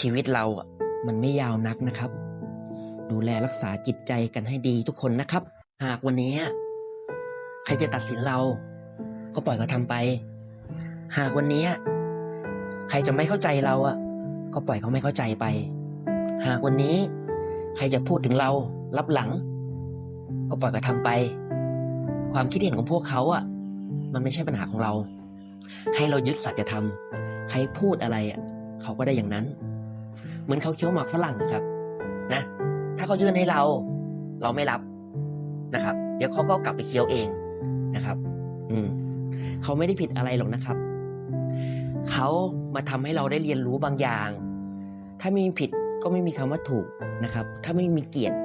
ชีวิตเราอะมันไม่ยาวนักนะครับ ดูแลรักษาจิตใจกันให้ดีทุกคนนะครับ หากวันนี้ ใครจะตัดสินเรา ก็ปล่อยเขาทำไป หากวันนี้ ใครจะไม่เข้าใจเราอะ ก็ปล่อยเขาไม่เข้าใจไป หากวันนี้ ใครจะพูดถึงเรารับหลัง ก็ปล่อยเขาทำไป ความคิดเห็นของพวกเขาอะ มันไม่ใช่ปัญหาของเรา ให้เรายึดสัจธรรม ใครพูดอะไรอะเขาก็ได้อย่างนั้น มือนเขาเคี้ยวหมากฝรั่งนะครับ นะ ถ้าเขายื่นให้เรา เราไม่รับนะครับ เดี๋ยวเขาก็กลับไปเคี้ยวเองนะครับ อืมเขาไม่ได้ผิดอะไรหรอกนะครับ เขามาทำให้เราได้เรียนรู้บางอย่าง ถ้าไม่มีผิดก็ไม่มีคำว่าถูกนะครับ ถ้าไม่มีเกียรติ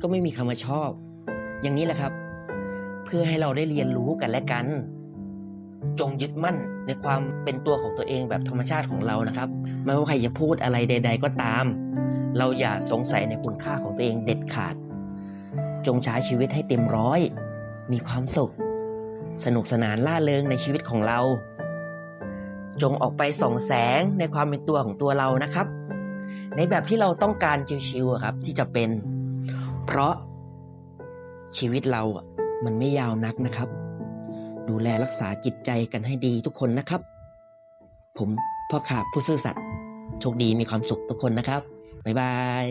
ก็ไม่มีคำว่าชอบ อย่างนี้แหละครับ เพื่อให้เราได้เรียนรู้กันและกัน จงยึดมั่นในความเป็นตัวของตัวเองแบบธรรมชาติของเรานะครับ ไม่ว่าใครจะพูดอะไรใด ๆ ก็ตาม เราอย่าสงสัยในคุณค่าของตัวเองเด็ดขาด จงใช้ชีวิตให้เต็มร้อย มีความสุข สนุกสนานล่าเริงในชีวิตของเรา จงออกไปส่องแสงในความเป็นตัวของตัวเรานะครับ ในแบบที่เราต้องการชิวๆครับที่จะเป็น เพราะชีวิตเราอะมันไม่ยาวนักนะครับ ดูแลรักษาจิตใจกันให้ดีทุกคนนะครับ ผมพ่อขาผู้ซื่อสัตย์โชคดีมีความสุขทุกคนนะครับ บ๊ายบาย